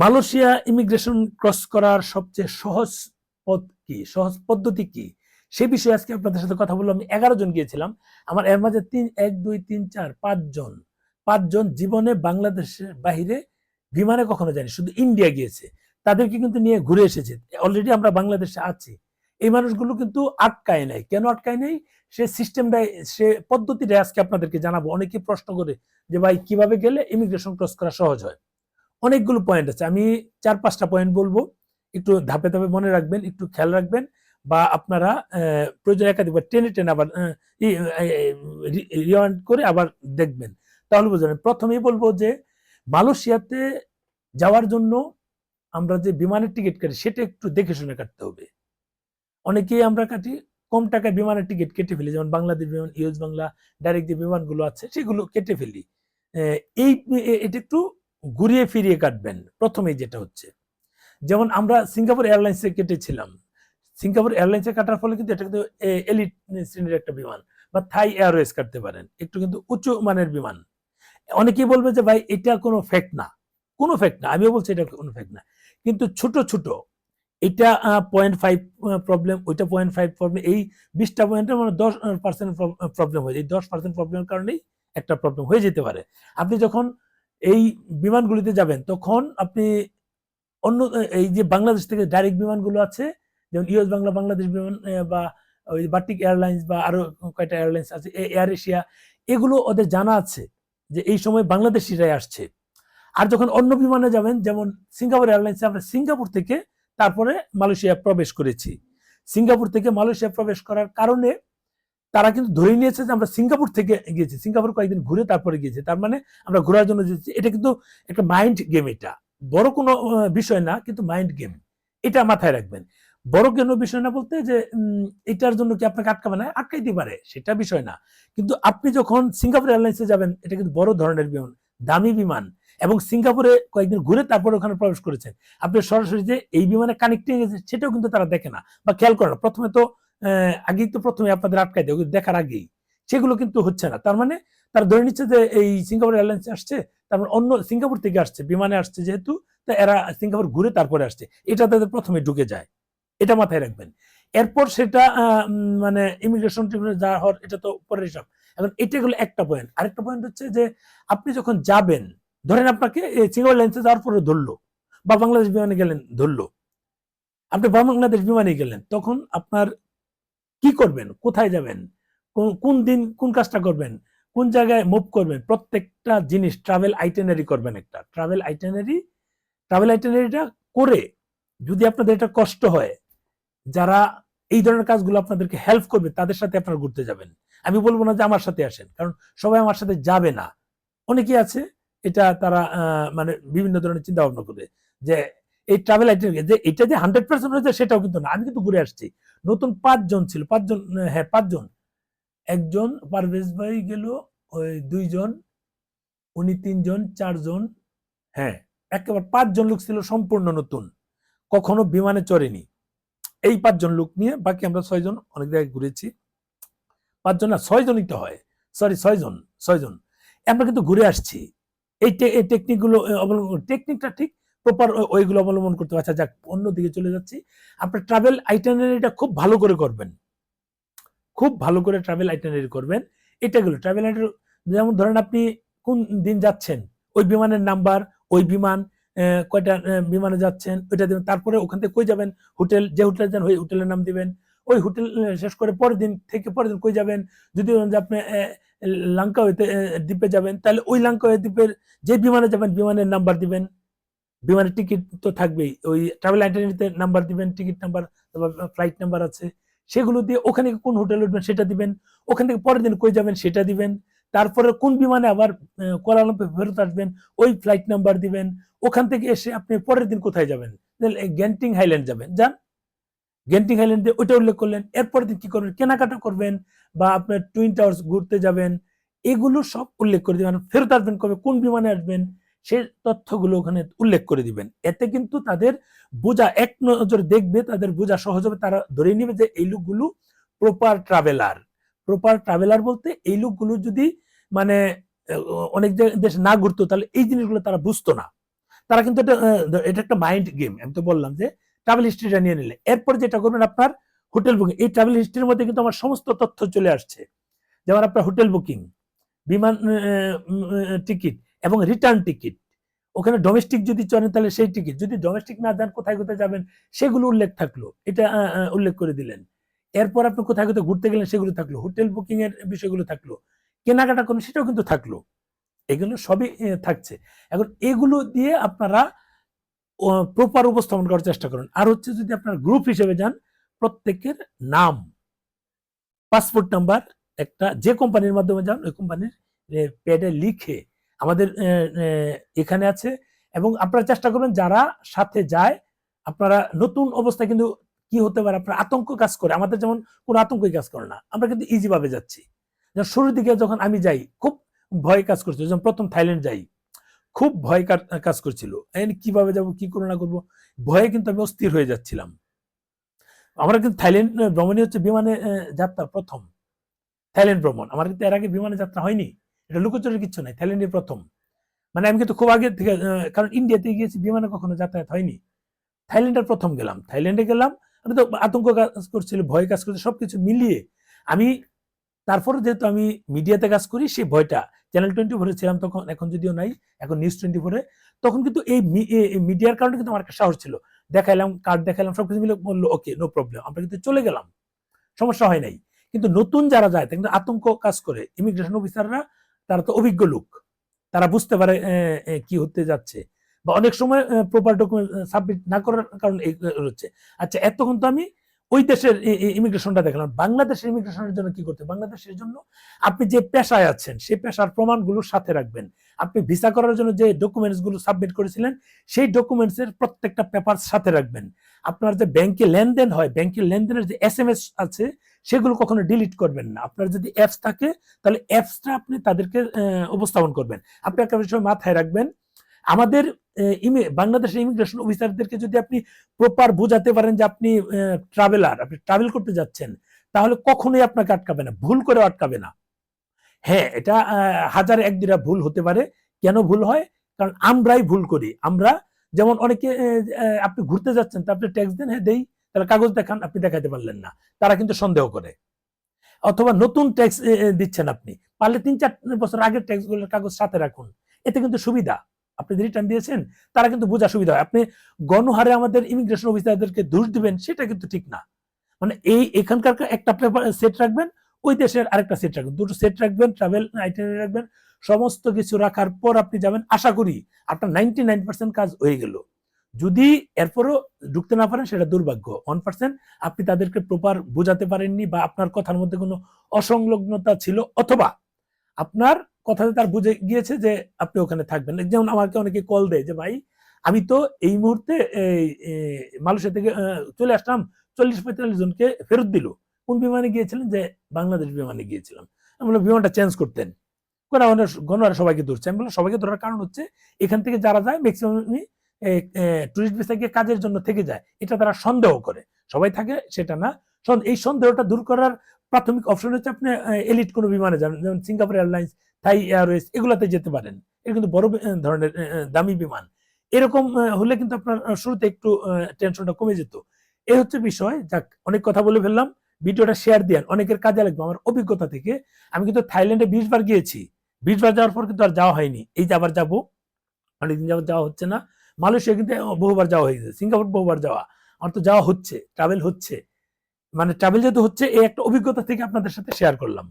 Malaysia immigration cross করার সবচেয়ে সহজ পথ কি? সহজ পদ্ধতি কি? সে বিষয়ে আজকে আপনাদের সাথে কথা বললাম। আমি এগারো জন গিয়েছিলাম। আমার এর মাঝে তিন, এক, দুই, তিন, চার পাঁচজন পাঁচজন জীবনে বাংলাদেশের বাহিরে বিমানে কখনো যায়নি, শুধু ইন্ডিয়া গিয়েছে। তাদেরকে কিন্তু নিয়ে ঘুরে এসেছে। অলরেডি আমরা বাংলাদেশে আছি। এই মানুষগুলো কিন্তু আটকায় নাই। কেন আটকায় নাই? সে সিস্টেমটাই সে পদ্ধতিটা আজকে আপনাদেরকে জানাব। অনেকে প্রশ্ন করে যে, ভাই, কীভাবে গেলে ইমিগ্রেশন ক্রস করা সহজ হয়? অনেকগুলো পয়েন্ট আছে। আমি চার পাঁচটা পয়েন্ট বলব। একটু ধাপে ধাপে মনে রাখবেন, একটু খেয়াল রাখবেন বা আপনারা প্রয়োজন একাধিকবার টেনে টেনে আবার রিওয়ান্ড করে আবার দেখবেন। তাহলে বুঝবেন প্রথমেই বলব যে মালয়েশিয়াতে যাওয়ার জন্য আমরা যে বিমানের টিকিট কাটি, সেটা একটু দেখে শুনে কাটতে হবে। অনেকেই আমরা কাটি, কম টাকায় বিমানের টিকিট কেটে ফেলি। যেমন বাংলাদেশ বিমান, ইউএস বাংলা, ডাইরেক্ট যে বিমানগুলো আছে, সেগুলো কেটে ফেলি। এই এটা একটু ঘুরিয়ে ফিরিয়ে কাটবেন। প্রথমে যেটা হচ্ছে, যেমন আমরা সিঙ্গাপুর এয়ারলাইন্সে কেটেছিলাম। সিঙ্গাপুর এয়ারলাইন্সে কাটার ফলে কিন্তু এটা কিন্তু এলিট শ্রেণির একটা বিমান বা থাই এয়ারওয়েজ কাটতে পারেন। একটু কিন্তু উঁচু মানের বিমান। অনেকেই বলবে যে, ভাই, এটা কোনো ফ্যাক্ট না। কোনো ফ্যাক্ট না, আমিও বলছি এটা কোনো ফ্যাক্ট না। কিন্তু ছোট ছোট, এটা পয়েন্ট ফাইভ প্রবলেম ওইটা পয়েন্ট ফাইভ প্রবলেম এই বিশটা পয়েন্টের মানে দশ পার্সেন্ট প্রবলেম হয়ে যায়। এই দশ পার্সেন্ট প্রবলেমের কারণেই একটা প্রবলেম হয়ে যেতে পারে। আপনি যখন এই বিমানগুলিতে যাবেন, তখন আপনি অন্য, এই যে বাংলাদেশ থেকে ডাইরেক্ট বিমানগুলো আছে, যেমন ইউএস বাংলা, বাংলাদেশ বিমান বা ওই বাটিক এয়ারলাইন্স বা আরও কয়টা এয়ারলাইন্স আছে এয়ার এশিয়া এগুলো ওদের জানা আছে যে এই সময় বাংলাদেশিরাই আসছে। আর যখন অন্য বিমানে যাবেন, যেমন সিঙ্গাপুর এয়ারলাইন্সে আমরা সিঙ্গাপুর থেকে তারপরে মালয়েশিয়া প্রবেশ করেছি। সিঙ্গাপুর থেকে মালয়েশিয়া প্রবেশ করার কারণে তারা কিন্তু ধরে নিয়েছে যে আমরা সিঙ্গাপুর থেকে গিয়েছি। সিঙ্গাপুর কয়েকদিন ঘুরে তারপরে গিয়েছি। তার মানে আমরা ঘোরার জন্য যেছি এটা কিন্তু একটা মাইন্ড গেম এটা। বড় কোনো বিষয় না, কিন্তু মাইন্ড গেম এটা মাথায় রাখবেন। বড় কোনো বিষয় না বলতে যে এটার জন্য কি আপনাকে আটকাবে না? আটকাইতে পারে, সেটা বিষয় না। কিন্তু আপনি যখন সিঙ্গাপুর এয়ারলাইন্সে যাবেন, এটা কিন্তু বড় ধরনের বিমান, দামি বিমান। এবং সিঙ্গাপুরে কয়েকদিন ঘুরে তারপরে ওখানে প্রবেশ করেছেন। আপনি সরাসরি যে এই বিমানে কানেক্টিং সেটাও কিন্তু তারা দেখে না বা খেয়াল করে না। প্রথমে তো আগেই তো প্রথমে আপনাদের আটকাই দেয় দেখার আগেই। সেগুলো কিন্তু হচ্ছে না। তার মানে তারা ধরে নিচ্ছে যে এই সিঙ্গাপুর এয়ারলাইন্স আসছে তারপর অন্য সিঙ্গাপুর থেকে আসছে, বিমানে আসছে যেহেতু, তা এরা সিঙ্গাপুর ঘুরে তারপরে আসছে। এটা তাদের প্রথমে ঢুকে যায়। এটা মাথায় রাখবেন। এরপর সেটা মানে ইমিগ্রেশন ট্রিবিউনাল যা হওয়ার, এটা তো পরের হিসাব। এখন এটা হলো একটা পয়েন্ট আরেকটা পয়েন্ট হচ্ছে যে আপনি যখন যাবেন, ধরেন আপনাকে সিঙ্গাপুর এয়ারলাইন্সে যাওয়ার পরে ধরলো, বা বাংলাদেশ বিমানে গেলেন, ধরলো। আপনি বাংলাদেশ বিমানে গেলেন, তখন আপনার কি করবেন? কোথায় যাবেন? কোন- দিন কোন কাজটা করবেন? কোন জায়গায় মুভ করবেন? প্রত্যেকটা জিনিস ট্রাভেল আইটেনারি করবেন একটা। ট্রাভেল আইটেনারি ট্রাভেল আইটেনারিটা করে যদি আপনাদের এটা কষ্ট হয়, যারা এই ধরনের কাজগুলো আপনাদেরকে হেল্প করবে, তাদের সাথে আপনারা ঘুরতে যাবেন। আমি বলব না যে আমার সাথে আসেন, কারণ সবাই আমার সাথে যাবে না। অনেকেই আছে, এটা তারা মানে বিভিন্ন ধরনের চিন্তা ভাবনা করে যে, এই ট্রাভেল আইটেনারি যে এটা যে হান্ড্রেড পার্সেন্ট হয়েছে, সেটাও কিন্তু না। আমি কিন্তু ঘুরে আসছি। নতুন পাঁচজন ছিল, পাঁচজন হ্যাঁ পাঁচজন। একজন পারভেজ ভাই গেল, ওই দুইজন, উনি তিনজন, চারজন হ্যাঁ একেবারে পাঁচজন লোক ছিল সম্পূর্ণ নতুন, কখনো বিমানে চড়েনি। এই পাঁচজন লোক নিয়ে বাকি আমরা ছয়জন অনেক জায়গায় ঘুরেছি। পাঁচজন না ছয়জনই তো হয় সরি ছয়জন ছয়জন। আমরা কিন্তু ঘুরে আসছি। এই এই টেকনিকগুলো টেকনিকটা ঠিক প্রপার ওইগুলো অবলম্বন করতে হবে। আচ্ছা যাক, অন্যদিকে চলে যাচ্ছি। আপনার ট্রাভেল আইটেনারিটা খুব ভালো করে করবেন। খুব ভালো করে ট্রাভেল আইটেনারি করবেন। এটা গেলো ট্রাভেল আইটেনারি যেমন ধরেন আপনি কোন দিন যাচ্ছেন, ওই বিমানের নাম্বার ওই বিমান কয়টা বিমানে যাচ্ছেন, ওইটা দেবেন। তারপরে ওখান থেকে কই যাবেন? হোটেল, যে হোটেলে যান, ওই হোটেলের নাম দিবেন। ওই হোটেল শেষ করে পরের দিন থেকে পরের দিন কই যাবেন? যদি আপনি লাঙ্কা দ্বীপে যাবেন, তাহলে ওই লাঙ্কা দ্বীপের যে বিমানে যাবেন, বিমানের নাম্বার দিবেন। বিমানের টিকিট তো থাকবেই। ওই ট্রাভেল আইডেন্টিতে নাম্বার দিবেন টিকিট নাম্বার ফ্লাইট নাম্বার আছে। সেগুলো দিয়ে ওখানে কোন হোটেল উঠবেন সেটা দিবেন। ওখান থেকে পরের দিন কই যাবেন সেটা দিবেন। তারপরে কোন বিমানে আবার আহ, ফেরত আসবেন ওই ফ্লাইট নাম্বার দিবেন। ওখান থেকে এসে আপনি পরের দিন কোথায় যাবেন? গ্যান্টিং হাইল্যান্ড যাবেন। যান। গ্যান্টিং হাইল্যান্ড দিয়ে ওইটা উল্লেখ করলেন। এরপরের দিন কি করবেন? কেনাকাটা করবেন বা আপনার টুইন টাওয়ার্স ঘুরতে যাবেন। এগুলো সব উল্লেখ করে দিবেন। ফেরত আসবেন কবে? কোন বিমানে আসবেন? সে তথ্যগুলো ওখানে উল্লেখ করে দিবেন। এতে কিন্তু তাদের বোঝা এক নজরে দেখবে, তাদের বোঝা সহজ হবে। তারা ধরে নিবে যে এই লোকগুলো প্রপার ট্রাভেলার প্রপার ট্রাভেলার বলতে এই লোকগুলো যদি মানে অনেক দেশ না ঘুরতো, তাহলে এই জিনিসগুলো তারা বুঝতো না। তারা কিন্তু এটা এটা একটা মাইন্ড গেম আমি তো বললাম যে ট্রাভেল হিস্ট্রিটা নিয়ে নিলে। এরপর যেটা করবেন আপনার হোটেল বুকিং এই ট্রাভেল হিস্ট্রির মধ্যে কিন্তু আমার সমস্ত তথ্য চলে আসছে। যেমন আপনার হোটেল বুকিং বিমান টিকিট। এবং রিটার্ন টিকিট ওখানে ডোমেস্টিক যদি চলেন তাহলে সেই টিকিট যদি ডোমেস্টিক না যান, কোথায় কোথায় যাবেন, সেগুলো উল্লেখ থাকল। এটা উল্লেখ করে দিলেন। এরপর আপনি কোথায় কোথায় ঘুরতে গেলেন, সেগুলো থাকল। হোটেল বুকিং এর বিষয়গুলো থাকল। কেনাকাটা করুন, সেটাও কিন্তু থাকল। এগুলো সবই থাকছে। এখন এগুলো দিয়ে আপনারা প্রপার উপস্থাপন করার চেষ্টা করুন। আর হচ্ছে যদি আপনার গ্রুপ হিসেবে যান, প্রত্যেকের নাম পাসপোর্ট নাম্বার একটা যে কোম্পানির মাধ্যমে যান, ওই কোম্পানির প্যাডে লিখে আমাদের এখানে আছে। এবং আপনারা চেষ্টা করবেন যারা সাথে যায়, আপনারা নতুন অবস্থায় কিন্তু কি হতে পারে, আপনার আতঙ্ক কাজ করে। আমাদের যেমন কোনো আতঙ্কই কাজ করে না। আমরা কিন্তু ইজি ভাবে যাচ্ছি। যেমন শুরুর দিকে যখন আমি যাই, খুব ভয় কাজ করছিল। যখন প্রথম থাইল্যান্ড যাই, খুব ভয় কাজ করছিল। কীভাবে যাব, কি করব, না করব, ভয়ে কিন্তু আমি অস্থির হয়ে যাচ্ছিলাম। আমরা কিন্তু থাইল্যান্ড ভ্রমণই হচ্ছে বিমানে যাত্রা প্রথম। থাইল্যান্ড ভ্রমণ। আমার কিন্তু এর আগে বিমানে যাত্রা হয়নি। এটা লুকোচুরির কিচ্ছু নাই থাইল্যান্ডে প্রথম। মানে আমি কিন্তু খুব আগে থেকে কারণ ইন্ডিয়াতে গিয়েছি, বিমানে কখনো যাতায়াত হয়নি। থাইল্যান্ডের প্রথম গেলাম, থাইল্যান্ডে গেলাম আমি তো আতঙ্ক কাজ করছিল, ভয় কাজ করছিল, সবকিছু মিলিয়ে আমি তারপরে যেহেতু আমি মিডিয়াতে কাজ করি, সেই ভয়টা, চ্যানেল টোয়েন্টি ফোরে ছিলাম তখন, এখন যদিও নাই, এখন নিউজ টোয়েন্টি ফোরে, তখন কিন্তু এই মিডিয়ার কারণে কিন্তু আমার একটা সাহস ছিল। দেখাইলাম কার্ড দেখাইলাম, সবকিছু মিলে বলল ওকে নো প্রবলেম আমরা কিন্তু চলে গেলাম। সমস্যা হয় নাই। কিন্তু নতুন যারা যায় কিন্তু আতঙ্ক কাজ করে ইমিগ্রেশন অফিসাররা তারা তো অভিজ্ঞ লোক। তারা বুঝতে পারে কি হতে যাচ্ছে। বা অনেক সময় প্রপার ডকুমেন্ট সাবমিট না করার কারণে হচ্ছে আচ্ছা এতক্ষণ তো আমি ওই দেশের ইমিগ্রেশনটা দেখলাম। বাংলাদেশের ইমিগ্রেশনের জন্য কি করতে বাংলাদেশের জন্য আপনি যে পেশায় আছেন সেই পেশার প্রমাণগুলো সাথে রাখবেন। আপনি ভিসা করার জন্য যে ডকুমেন্টসগুলো সাবমিট করেছিলেন, সেই ডকুমেন্টস এর প্রত্যেকটা পেপার সাথে রাখবেন। আপনার যে ব্যাংকে লেনদেন হয় ব্যাংকের লেনদেনের যে এস এম এস আছে সেগুলো কখনো ডিলিট করবেন না। আপনার যদি অ্যাপস থাকে, তাহলে অ্যাপসটা আপনি তাদেরকে উপস্থাপন করবেন। আপনি একটা বিষয় মাথায় রাখবেন, আমাদের বাংলাদেশের ইমিগ্রেশন অফিসারদেরকে যদি আপনি প্রপার বোঝাতে পারেন যে আপনি ট্রাভেলার আপনি ট্রাভেল করতে যাচ্ছেন, তাহলে কখনোই আপনাকে আটকাবে না, ভুল করে আটকাবে না। হ্যাঁ এটা হাজার এক দুটা ভুল হতে পারে। কেন ভুল হয়? কারণ আমরাই ভুল করি। আমরা যেমন অনেকে আপনি ঘুরতে যাচ্ছেন, তা আপনি ট্যাক্স দেন হ্যাঁ দেই। তাহলে কাগজ দেখান, আপনি দেখাতে পারলেন না। তারা কিন্তু সন্দেহ করে। অথবা নতুন ট্যাক্স দিচ্ছেন আপনি। পারলে তিন চার বছর আগের ট্যাক্সগুলোর কাগজ সাথে রাখুন। এতে কিন্তু সুবিধা। আপনি রিটার্ন দিয়েছেন, তারা কিন্তু বোঝা সুবিধা হয়। আপনি গণহারে আমাদের ইমিগ্রেশন অফিসারদেরকে দোষ দিবেন, সেটা কিন্তু ঠিক না। মানে এই এখানকার একটা পেপার সেট রাখবেন, ওই দেশের আরেকটা সেট রাখবেন। দুটো সেট রাখবেন ট্রাভেল আইটেনারি রাখবেন, সমস্ত কিছু রাখার পর আপনি যাবেন। আশা করি আপনার নাইনটি নাইন পার্সেন্ট কাজ হয়ে গেল। যদি এরপরও ঢুকতে না পারেন সেটা দুর্ভাগ্য। ওয়ান পার্সেন্ট আপনি তাদেরকে প্রপার বোঝাতে পারেননি বা আপনার কথার মধ্যে কোনো অসংলগ্নতা ছিল অথবা আপনার কথাতে তার বুঝে গিয়েছে যে আপনি ওখানে থাকবেন। যেমন আমাকে অনেকে কল দেয় যে ভাই আমি তো এই মুহূর্তে এই, মালয়েশিয়া থেকে চলে আসলাম চল্লিশ পঁয়তাল্লিশ জনকে ফেরত দিল। কোন বিমানে গিয়েছিলেন? যে বাংলাদেশ বিমানে গিয়েছিলাম। আমি বললাম বিমানটা চেঞ্জ করতেন। কোন গণহারে সবাইকে ধরছে? আমি বললাম সবাইকে ধরার কারণ হচ্ছে এখান থেকে যারা যায় ম্যাক্সিমাম টুরিস্ট ভিসা গিয়ে কাজের জন্য থেকে যায়, এটা তারা সন্দেহ করে। সবাই থাকে, সেটা না। এই সন্দেহটা দূর করার প্রাথমিক অপশন হচ্ছে আপনি এলিট কোনো বিমানে যান যেমন সিঙ্গাপুর এয়ারলাইন্স থাই এয়ারওয়েজ এগুলাতে যেতে পারেন। এটা কিন্তু বড় ধরনের দামি বিমান। এরকম হলে কিন্তু আপনার শুরুতে একটু টেনশনটা কমে যেত। এই হচ্ছে বিষয়, যাক, অনেক কথা বলে ফেললাম। ভিডিওটা শেয়ার দেন অনেকের কাজে লাগবে। আমার অভিজ্ঞতা থেকে, আমি কিন্তু থাইল্যান্ডে বিশ বার গিয়েছি। বিশ বার যাওয়ার পর কিন্তু আর যাওয়া হয়নি। এই যে আবার যাব, অনেকদিন যাওয়া যাওয়া হচ্ছে না। মালয়েশিয়া কিন্তু বহুবার যাওয়া হয়ে গেছে, সিঙ্গাপুর বহুবার যাওয়া, আমার তো যাওয়া হচ্ছে ট্রাভেল হচ্ছে। মানে ট্রাভেল যেহেতু হচ্ছে, এই একটা অভিজ্ঞতা থেকে আপনাদের সাথে শেয়ার করলাম।